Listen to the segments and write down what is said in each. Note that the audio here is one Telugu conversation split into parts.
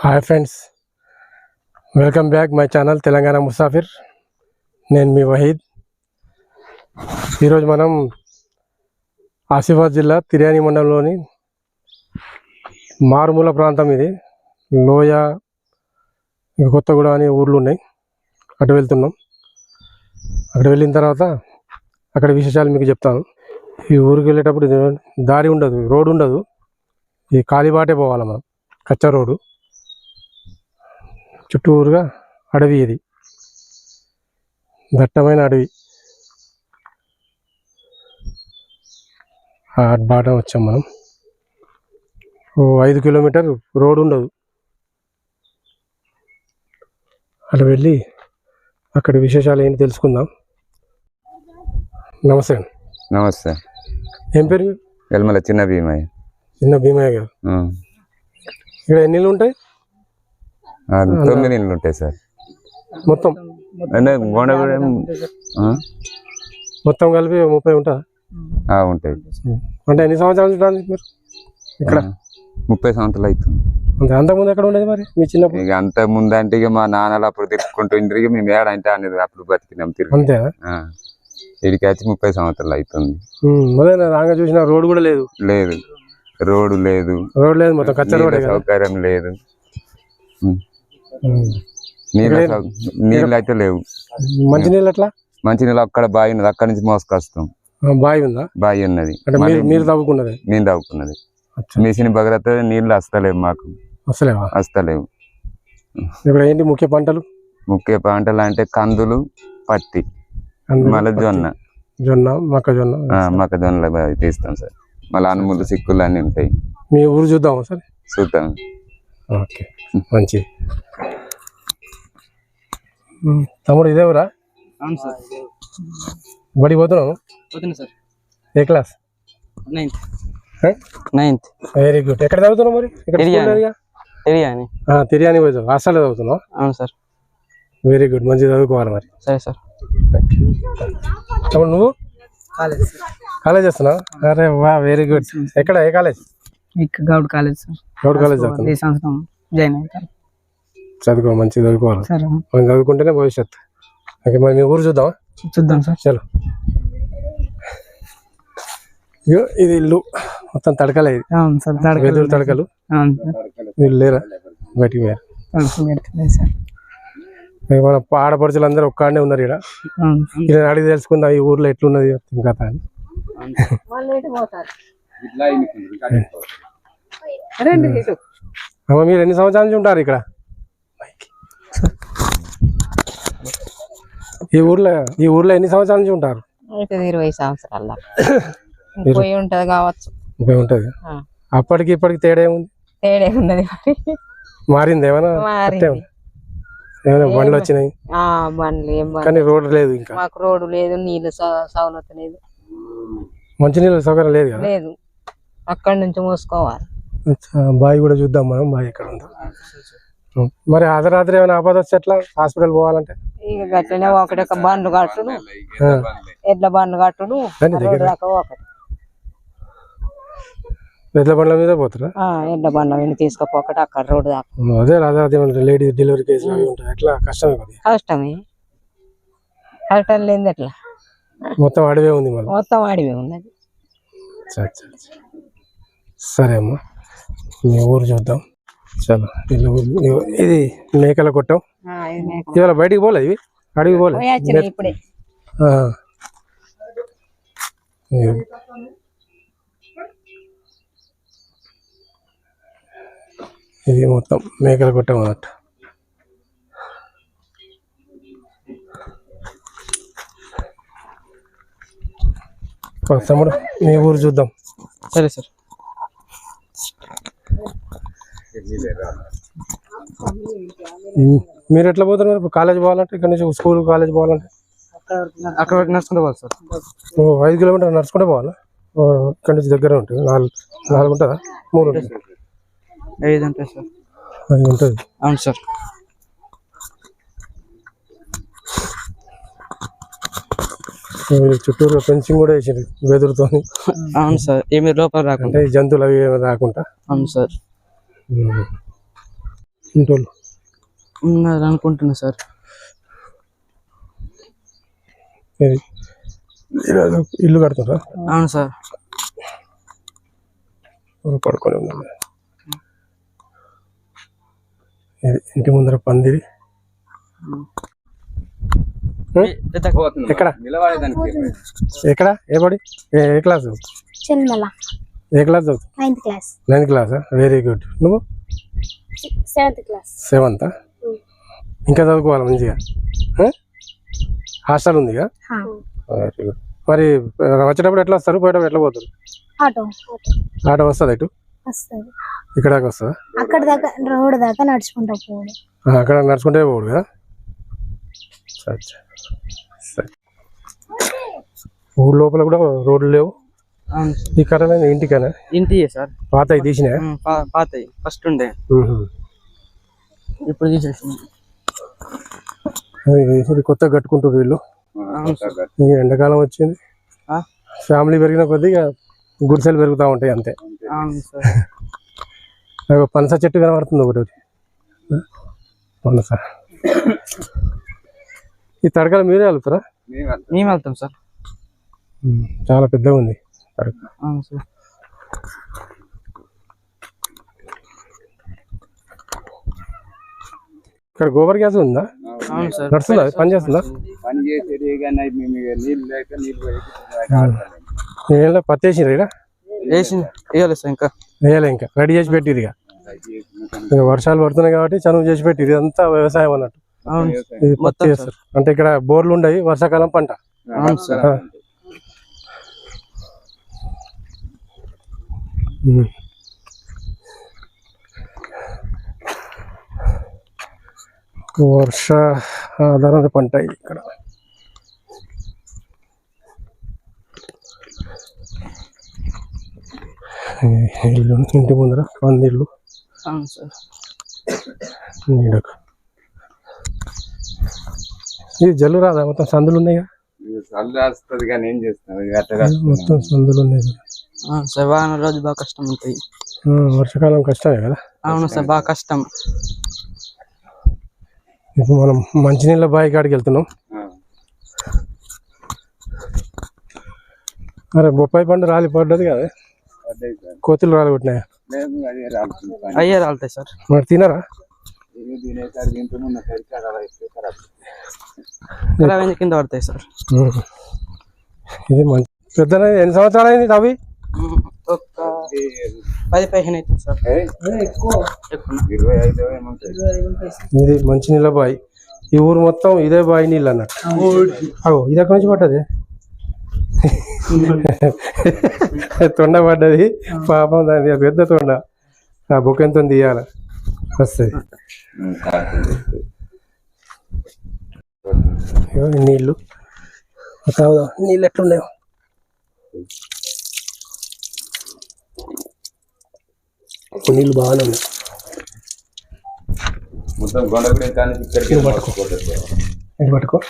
Hi friends welcome back my channel Telangana Musafir నేను మీ వహీద్ ఈరోజు మనం ఆసిఫాబాద్ జిల్లా తిర్యాని మండలంలోని మారుమూల ప్రాంతం ఇది. లోయ కొత్తగూడ అనే ఊర్లు ఉన్నాయి. అటు వెళ్తున్నాం. అక్కడ వెళ్ళిన తర్వాత అక్కడ విశేషాలు మీకు చెప్తాను. ఈ ఊరికి వెళ్ళేటప్పుడు దారి ఉండదు రోడ్ ఉండదు. ఈ కాలిబాటే పోవాలి మనం కచ్చా రోడ్డు. చుట్టూరుగా అడవి ఇది. దట్టమైన అడవి. ఆ బాట వచ్చాం మనం. ఓ ఐదు కిలోమీటర్ రోడ్ ఉండదు. అటు వెళ్ళి అక్కడ విశేషాలు ఏంటి తెలుసుకుందాం. నమస్తే అండి. నమస్తే. ఏం పేరు? ఎల్మల చిన్న భీమయ్య. చిన్న భీమయ్య గారు. ఇక్కడ ఎన్ని ఉంటాయి? తొమ్మిది ఇండ్లు ఉంటాయి సార్. మొత్తం. అంటే గోడగూడెం? మొత్తం కలిపి ముప్పై ఉంటుందా? ఉంటాయి. అంటే ఎన్ని సంవత్సరాలు ఉంటుంది మీరు? ఇక్కడ. ముప్పై సంవత్సరాలు అవుతుంది. అంతే అంతకుముందు ఎక్కడ ఉండేది మరి? మీ చిన్నప్పుడు? ఇక అంత ముందంటే ఇక మా నాన్నలు అప్పుడు తిరుక్కుంటూ ఇంటికి ఇక మేము ఏడ అంటే అనేది అప్పుడు బతికినాం తిరిగి. అంతేనా ఇడికి వచ్చి ముప్పై సంవత్సరాలు అవుతుంది. రాగా చూసిన రోడ్ కూడా లేదు. లేదు. రోడ్డు లేదు. రోడ్ లేదు మొత్తం సౌకర్యం లేదు. నీళ్ళ అయితే లేవు. మంచి నీళ్ళు ఎట్లా? మంచి నీళ్ళు అక్కడ బావి ఉన్నది. అక్కడ నుంచి మోసుకొస్తాం. బావి ఉందా? బావి ఉన్నది. మీరు తవ్వుకున్నది? మేము తవ్వుకున్నది. మిషన్ భగరత నీళ్ళు వస్తలేవు మాకు. అసలేవా వస్తలేవు ఇక్కడ ఏంటి ముఖ్య పంటలు? ముఖ్య పంటలు అంటే కందులు పత్తి మళ్ళీ జొన్న. జొన్న మొక్కజొన్న మొక్కజొన్నలు తీస్తాం సార్. మళ్ళీ అనుములు సిక్కులు అన్నీ ఉంటాయి. మీ ఊరు చూద్దామా సరే? చూద్దాం. ఓకే. ఉమ్, తమ్ముడు ఇదే ఊరా అవును సార్. బడికి పోతున్నావు? పోతున్నా సార్. ఏ class? Ninth. Ninth. Very good. ఎక్కడ చదువుతున్నావు మరి? ఇక్కడ తిరియాని. తిరియాని పోయి చదువు. హాస్టల్లో చదువుతున్నావు? అవును సార్. Very good. మంచిగా చదువుకోవాలి మరి. సరే సార్. తమ్ముడు నువ్వు? కాలేజ్ కాలేజ్ చేస్తున్నావు? అరే వా వెరీ గుడ్. ఎక్కడ? ఏ కాలేజ్? ఇక్కడ Goud college sir. Goud college ఈ సంవత్సరం జాయిన్ అవుతారు. చదువుకో మంచిగా చదువుకోవాలి. సరే. మనం చదువుకుంటేనే భవిష్యత్తు ఓకే మరి మీ ఊరు చూద్దామా? చూద్దాం సార్. చలో. ఇగో ఇది ఇల్లు. మొత్తం తడకలే ఇది. అవును సార్ తడకలు. వెదురు తడకలు. అవును సార్. వీళ్ళు లేరా? బయటికి పోయారు. సార్. ఇక మన ఆడపడుచులు అందరూ ఒక్కడనే ఉన్నారు ఇక్కడ అవును ఇలా అడిగి తెలుసుకుందాం ఈ ఊర్లో ఎట్లున్నది ఇంకా అని. అమ్మ మీరు ఎన్ని సంవత్సరాల నుంచి ఉంటారు ఇక్కడ? ఈ ఊర్లో ఈ ఊర్లో ఎన్ని సంవత్సరాల నుంచి ఉంటారు? ఇరవై సంవత్సరాల దాకా. పోయి ఉంటది కావచ్చు. ఉంటుంది. అప్పటికి ఇప్పటికి తేడా ఏముంది? తేడే ఉన్నది మరి? మారింది ఏమైనా? బండ్లు వచ్చినాయి? ఆ బండ్లు కానీ రోడ్డు లేదు ఇంకా. మాకు రోడ్డు లేదు నీళ్ళు సౌలత లేదు. మంచినీళ్ళ సౌకర్యం లేదు కదా? లేదు. అక్కడి నుంచి మూసుకోవాలి. బావి కూడా చూద్దాం మనం బావి ఎక్కడ ఉందో. మరి అర్ధరాత్రి ఏమైనా ఆపద వస్తే ఎట్లా? హాస్పిటల్ పోవాలంటే? ఇక గట్లనే ఒకటి ఒక బండ్లు కట్టుడు. ఎడ్ల బండ్లు కట్టుడు. ఎడ్ల బండ్ల మీద పోతారా? ఎడ్ల బండ్ల మీద తీసుకుపోకటి అక్కడ రోడ్డు దాకా. అదే అదే లేడీస్ డెలివరీ కేసులు అవి ఉంటాయి ఎట్లా? కష్టమే కష్టమే. కష్టం లేని ఎట్లా? మొత్తం అడవే ఉంది మొత్తం అడివి ఉన్నది. సరే అమ్మా. మీ ఊరు చూద్దాం. చలో. ఇది మేకల కొట్టం. ఇవాళ బయటికి పోలే ఇవి? అడవి పోలే. ఇది మొత్తం మేకల కొట్టం అన్నట్టు. తమ్ముడు మీ ఊరు చూద్దాం. సరే సార్. మీరు ఎట్లా పోతారు మరి కాలేజ్ పోవాలంటే ఇక్కడ నుంచి స్కూల్ కాలేజ్ పోవాలంటే? అక్కడ వరకు నడుచుకుంటూ పోవాలి సార్. ఓ ఐదు కిలోమీటర్లు నడుచుకుంటే పోవాలా? ఇక్కడ నుంచి దగ్గర ఉంటుంది. నాలుగు నాలుగు ఉంటుందా? మూడు ఉంటుంది? ఐదు ఉంటాయి సార్. ఐదు ఉంటుంది. అవును సార్. చుట్టూరు ఫెన్సింగ్ కూడా వేసింది వెదురుతో అవును సార్ ఏమి లోపల రాకుండా. జంతువులు అవి ఏమి రాకుండా. అవును సార్. ఇంటోళ్ళు. ఉన్నారు అనుకుంటున్నా సార్. ఇల్లు కడుతున్నా అవును సార్. పడుకొని ఉన్నాం. ఇంటి ముందర పందిరి. ఎక్కడ? ఎక్కడ? ఏ బడి ఏ ఏ క్లాస్ ఏ class ninth class very good నువ్వు? సెవెంత్ క్లాస్ సెవెంత్ ఇంకా చదువుకోవాలి మంచిగా? హాస్టల్ ఉందిగా? వెరీ గుడ్ మరి వచ్చేటప్పుడు ఎట్లా వస్తారు? పోయేటప్పుడు ఎట్లా పోతారు? ఆటో. ఆటో వస్తుంది ఇటు? ఇక్కడ దాకా వస్తుందా? అక్కడ దాకా రోడ్ దాకా నడుచుకుంటా పోవడం ఆ, అక్కడ నడుచుకుంటే పోడు కదా సరే ఊరు లోపల కూడా రోడ్లు లేవు. ఈ కర్రలైన ఇంటికైనా? ఇంటి సార్. పాత తీసినా? ఉమ్, పా- పాతయి ఫస్ట్ ఉండే. ఇప్పుడు తీసేసి కొత్తగా కట్టుకుంటారు వీళ్ళు. ఎండాకాలం వచ్చింది? ఫ్యామిలీ పెరిగిన కొద్దిగా గుడిసెలు పెరుగుతూ ఉంటాయి అంతే. పనస చెట్టు కనబడుతుంది ఒకటి? పనస ఈ తడకలు మీరే వెళ్తారా మేము వెళ్తాం సార్. చాలా పెద్దగా ఉంది ఇక్కడ గోబర్ గ్యాస్ ఉందా? నడుస్తుందా? పని చేస్తుందా? నీళ్ళు పత్తి వేసిర్రు ఇక్కడ సార్ ఇంకా. వేయలే ఇంకా. రెడీ చేసి పెట్టిరు ఇక. ఇక వర్షాలు పడుతున్నాయి కాబట్టి చనువు చేసి పెట్టిరు ఇదంతా వ్యవసాయం అన్నట్టు. మొత్తం అంటే ఇక్కడ బోర్లు ఉండయి వర్షాకాలం పంట. అవును సార్. వర్ష ఆధాರದ పంట ఇక్కడ. ఇల్లు ఇంటి ముందర పందిళ్ళు అవును సార్. నీడకు. ఇది జల్లు రాదా? మొత్తం సందులు ఉన్నాయిగా? వస్తుంది కానీ ఏం చేస్తాం ఇక అట్లా మొత్తం సందులు ఉన్నాయి రోజు బాగా కష్టం ఉంటాయి వర్షాకాలం కష్టమే కదా? అవును సార్ బాగా కష్టం. ఇప్పుడు మనం మంచినీళ్ళ బావి కాడికి వెళ్తున్నాం. అరే బొప్పాయి పండు రాలి పడ్డది కదా? కోతులు రాలి కొట్టినాయా? అయ్యే రాలుతాయి సార్. మరి తినరా? ఖరాబ్ అయింది కింద పడతాయి సార్ ఇది మంచి పెద్ద ఎన్ని సంవత్సరాలు అయింది అవి ఒక పది పదిహేను అవుతుంది సార్ ఎక్కువ ఇరవై ఐదు బావి ఈ ఊరు మొత్తం ఇదే బావి నీళ్ళు అన్నట్టు. అగో ఇది ఎక్కడి నుంచి పడ్డది? తొండ పడ్డది. పాపం దాని పెద్ద తొండ. ఆ బుక్ బొక్కెంతో తీయాలి. వస్తుంది. నీళ్ళు. తాగుదాం నీళ్ళు ఎట్లున్నాయో. నీళ్ళు బాగానే ఉన్నాయి. మొత్తం గొండగుడి కానీ. ఇది పట్టుకో.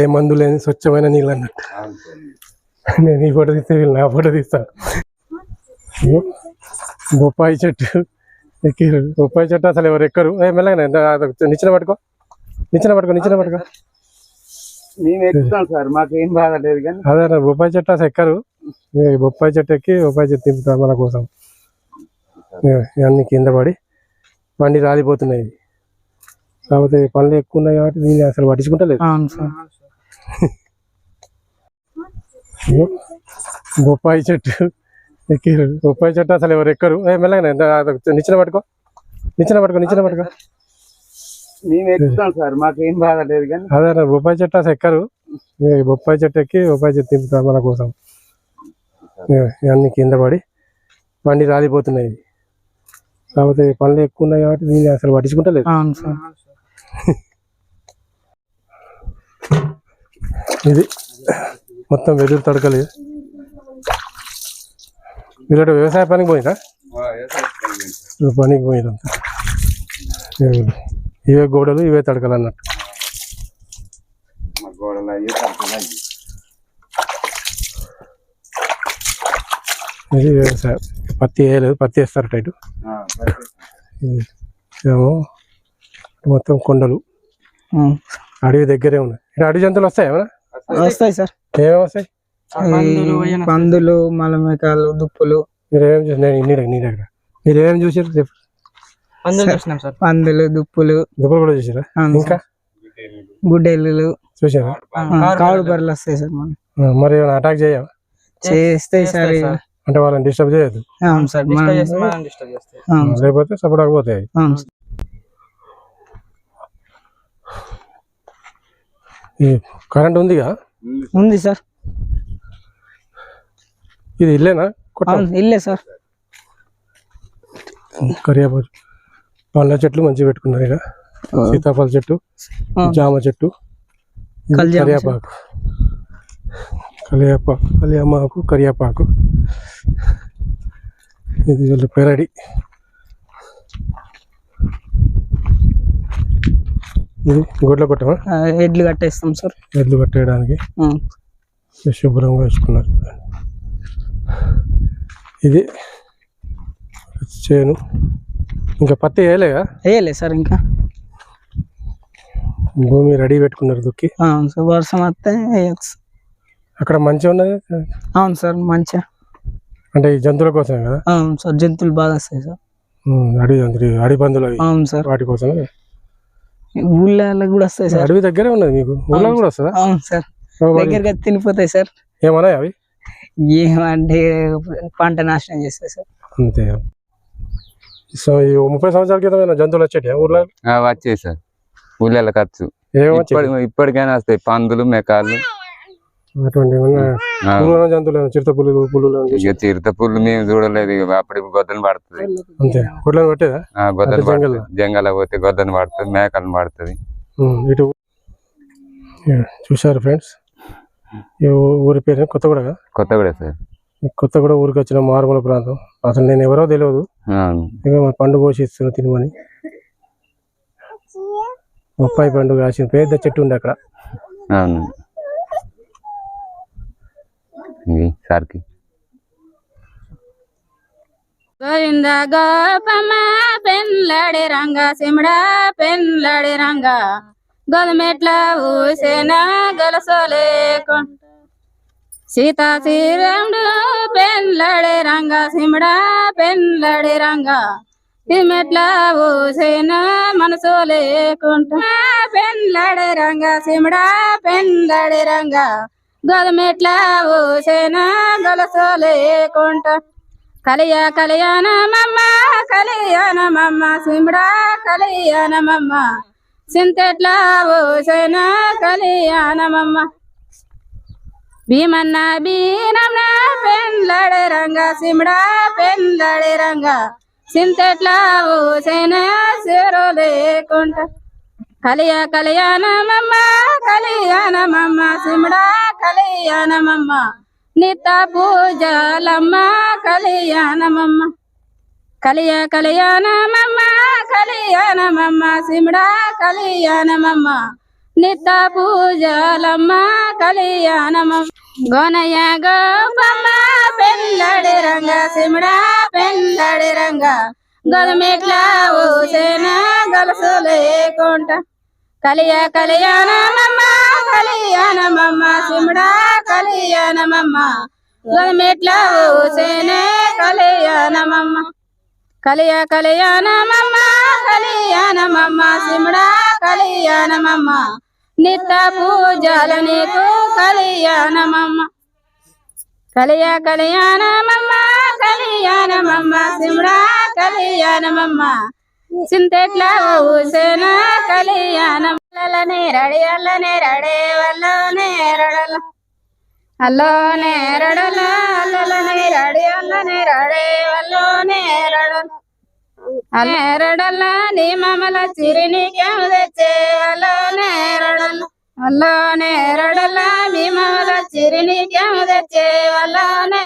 ఏ మందు లేని స్వచ్ఛమైన నీళ్ళు అన్నట్టు. నేను ఈ ఫోటో తీస్తే వీళ్ళు నా ఫోటో తీస్తాను బొప్పాయి చెట్టు ఎక్కిరు. బొప్పాయి చెట్టు అసలు ఎవరు ఎక్కరు? ఏ మెల్లగానే నిచ్చిన పట్టుకో. నిచ్చిన పట్టుకో నిచ్చిన పట్టుకో. అదే బొప్పాయి చెట్టు అసలు ఎక్కరు. బొప్పాయి చెట్టు ఎక్కి బొప్పాయి చెట్టు తింపుతారు మన కోసం. ఇవన్నీ కింద పడి బండి రాలిపోతున్నాయి. కాకపోతే పనులు ఎక్కువ ఉన్నాయి కాబట్టి దీన్ని అసలు పట్టించుకుంటలేదు. అవును సార్. బొప్పాయి చెట్టు ఎక్కిరు. బొప్పాయి చెట్టు అసలు ఎవరు ఎక్కరు? మెల్లగానే నిచ్చిన పట్టుకో. నిచ్చిన పట్టుకో నిచ్చిన పట్టుకో. సార్ మాకు ఏం బాధ లేదు కానీ. అదే బొప్పాయి చెట్టు అసలు ఎక్కరు. బొప్పాయి చెట్టు ఎక్కి బొప్పాయి చెట్టు తింపుతారు మన కోసం. ఇవన్నీ కింద పడి బండి రాలిపోతున్నాయి. కాకపోతే పనులు ఎక్కువ ఉన్నాయి కాబట్టి దీన్ని అసలు పట్టించుకుంటలేదు. అవును సార్. ఇది మొత్తం వెదురు తడకలేదు వీళ్ళ వ్యవసాయ పనికి ఇప్పుడు పనికి పోయినంత ఇవే గోడలు ఇవే తడకలు అన్నట్టు. ఇది వ్యవసాయం. పత్తి వేయలేదు పత్తి వేస్తారు టైటు. ఏమో మొత్తం కొండలు. అడవి దగ్గరే ఉన్నాయి. ఇక్కడ అడవి జంతువులు వస్తాయి ఏమైనా? వస్తాయి సార్. ఏమేమి వస్తాయి? పందులు మలమేకాలు దుప్పులు. మీరు చూసి నేను నీ దగ్గర నీ దగ్గర. మీరు ఏమేమి చూసారు? చెప్పు. పందులు చూసినాం సార్. పందులు దుప్పులు. దుబ్బలు కూడా చూసారా? ఇంకా? గుడ్డెలు చూసారా కావుడు బర్రెలు వస్తాయి సార్ మనం మరి ఏమైనా అటాక్ చేయవా? చేస్తాయి సార్. అంటే వాళ్ళని డిస్టర్బ్ చేయొద్దు. అవును సార్. లేకపోతే సపోర్ట్ ఆగిపోతాయి అవును సార్. ఈ కరెంట్ ఉందిగా? ఉంది సార్. ఇది ఇల్లేనా? ఇల్లే సార్. కరియాపాకు పండ్ల చెట్లు మంచిగా పెట్టుకున్నారు ఇక సీతాఫల చెట్టు. జామ చెట్టు కరియాపాకు. కలియాపాకు కలియామాకు కరియాపాకు. ఇది వీళ్ళు పెరడి. ఇది గొడ్ల కొట్టమా? ఎడ్లు కట్టేస్తాం సార్. ఎద్దు కట్టేయడానికి. శుభ్రంగా వేసుకున్నారు. ఇది చేను. ఇంకా పత్తి వేయలేగా వేయలే సార్ ఇంకా. భూమి రెడీ పెట్టుకున్నారు దుక్కి. అవును సార్ వర్షం వస్తే వేయచ్చు అక్కడ మంచిగా ఉన్నది? అవును సార్ మంచిగా అంటే ఈ జంతువుల కోసమే కదా? అవును సార్ జంతువులు బాగా వస్తాయి సార్. అడవి జంతువులు పందులు అవి అవును సార్. వాటి కోసమే? ఊళ్ళో కూడా వస్తాయి సార్. అడవి దగ్గరే ఉన్నది మీకు? ఊళ్ళో కూడా వస్తుందా? అవును సార్. దగ్గరగా తినిపోతాయి సార్. ఏమన్నాయి అవి? ఏమంటే పంట నాశనం చేస్తాయి సార్. అంతే. సో ఈ ముప్పై సంవత్సరాల క్రితం జంతువులు వచ్చేటి ఊర్లో ఆ, వచ్చాయి సార్. ఊళ్ళో ఖర్చు. ఇప్పటికైనా వస్తాయి. పందులు మెకాలు అటువంటి జంతువులు చిరుత పులులు పులులు ఇక తీర్థ పుల్లు మేము చూడలేదు ఇక అప్పుడు గొద్దను పడుతుంది. అంతే. గుడ్లను పెట్టేదా? ఆ, గొద్దను జంగల్. జంగల పోతే గొద్దను పడుతుంది మేకలు పడుతుంది. ఇటు యా, చూశారు ఫ్రెండ్స్? ఈ ఊరి పేరు? కొత్తగూడ కొత్తగూడ సార్. ఈ కొత్తగూడ ఊరికి వచ్చిన మారుమూల ప్రాంతం. అసలు నేను ఎవరో తెలియదు. ఇక మా పండు కోసి ఇస్తున్నా తినమని బొప్పాయి పండు కాసిన పెద్ద చెట్టు ఉంది అక్కడ. సార్కి. గోవింద గోపమ్మ పెన్లాడి రంగ సిమడా పెన్లాడి రంగ. గోధుమెట్ల ఊసేన గొలసోలేకొండ సీతా శ్రీరాముడు పెన్లాడి రంగ సిమడా పెన్లాడి రంగ. సిమెట్ల ఊసేన మనసు లేకుంట పెన్లాడి రంగ సిమడా పెన్లాడి రంగ. గోధుమెట్ల ఊసేన గొలసోలేకుంట కలియ కళ్యాణమమ్మ కళ్యాణమమ్మ సిమ్డా కళ్యాణమమ్మ సింతెట్లా ఓసైన కళ్యాణమమ్మ భీమన్న బీనమ్మ పెండ్లాడే రంగ సిమ్డా పెండ్లాడే రంగ. సింతెట్లా ఓసైన సేరు లేకుంట కలియా కళ్యాణమమ్మ కళ్యాణమమ్మ సిమడా కళ్యాణమమ్మ నిత్త పూజలమ్మ కళ్యాణమమ్మ కలియ కళ్యాణమమ్మ కళ్యాణమమ్మ సిమడా కళ్యాణమమ్మ నిత్త పూజలమ్మ కళ్యాణమమ్మ గోనయ్య గోపమ్మ పెళ్ళడి రంగ సిమడా పెళ్ళడి రంగ గోధుమెట్ల ఊసేన గొలుసు లేకుంట కలియ కళ్యాణమమ్మ కళ్యాణమమ్మ సిమ్డా కళ్యాణమమ్మ గోధుమెట్ల ఊసేనే కళ్యాణమమ్మ కలియ కళ్యాణమమ్మ కళ్యాణమమ్మ సిమ్డా కళ్యాణమమ్మ నిత్య పూజల నీకు కళ్యాణమమ్మ కలియ కళ్యాణమమ్మ కళ్యాణమమ్మ సిమ్డా కళ్యాణమమ్మ. చింతెట్ల ఊసేన కళ్యాణం. నేరడి అల్ల నేరడే రడే నేరడల అల్లో నేరడల రడల నేరడి అల్ల నేరడే రడే నేరడల రడల. నీ మమల చిరినికేం తెచ్చే? అల్లోనే నేరడల అల్లోనే రడల మీ మమల చిరినికేం తెచ్చే? వల్లోనే